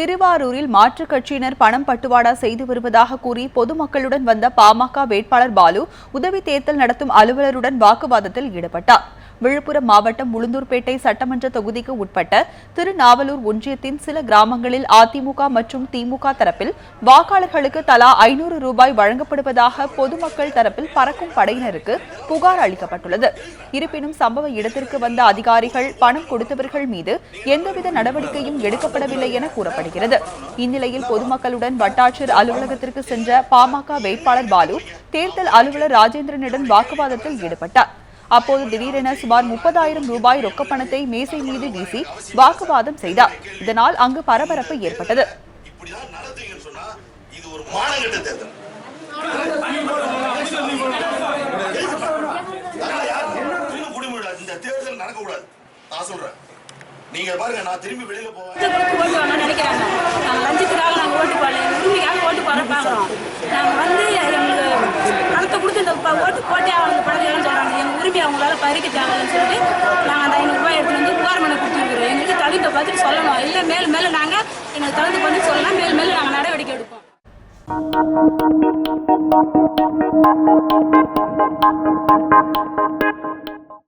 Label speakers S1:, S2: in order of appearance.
S1: திருவாரூரில் மாற்றுக் கட்சியினர் பணம் பட்டுவாடா செய்து வருவதாக கூறி பொதுமக்களுடன் வந்த பாமக வேட்பாளர் பாலு உதவி தேர்தல் நடத்தும் அலுவலருடன் வாக்குவாதத்தில் ஈடுபட்டார். விழுப்புரம் மாவட்டம் உளுந்தூர்பேட்டை சட்டமன்ற தொகுதிக்கு உட்பட்ட திருநாவலூர் ஒன்றியத்தின் சில கிராமங்களில் அதிமுக மற்றும் திமுக தரப்பில் வாக்காளர்களுக்கு தலா ஐநூறு ரூபாய் வழங்கப்படுவதாக பொதுமக்கள் தரப்பில் பறக்கும் படையினருக்கு புகார் அளிக்கப்பட்டுள்ளது. இருப்பினும் சம்பவ இடத்திற்கு வந்த அதிகாரிகள் பணம் கொடுத்தவர்கள் மீது எந்தவித நடவடிக்கையும் எடுக்கப்படவில்லை என கூறப்படுகிறது. இந்நிலையில் பொதுமக்களுடன் வட்டாட்சியர் அலுவலகத்திற்கு சென்ற பாமக வேட்பாளர் பாலு தேர்தல் அலுவலர் ராஜேந்திரனிடம் வாக்குவாதத்தில் ஈடுபட்டார். அப்போது திடீரென சுமார் முப்பதாயிரம் ரூபாய் ரொக்கப்பணத்தை மேசை மீது வீசி வாக்குவாதம் செய்தார். இதனால் அங்கு பரபரப்பு ஏற்பட்டது.
S2: நீங்க பாருங்க நான் திரும்பி வெளியில போவேன்
S3: நினைக்கிறாங்க லஞ்சத்துக்காக ஓட்டு போடல உரிமைக்காக ஓட்டு போட வந்து எங்களுக்கு பணத்தை கொடுத்து இந்த ஓட்டு போட்டே அவங்களால பறிக்க தேவைன்னு சொல்லிட்டு நாங்கள் அந்த ஐநூறுரூவா எடுத்துட்டு வந்து புகார் மனு கொடுத்துருக்குறோம் எங்களுக்கு தகுந்த பதில் சொல்லணும். இல்லை மேலும் மேலும் நாங்கள் எங்களுக்கு தகுந்த பதில் சொல்லலாம். மேலும் மேலும் நாங்கள் நடவடிக்கை எடுப்போம்.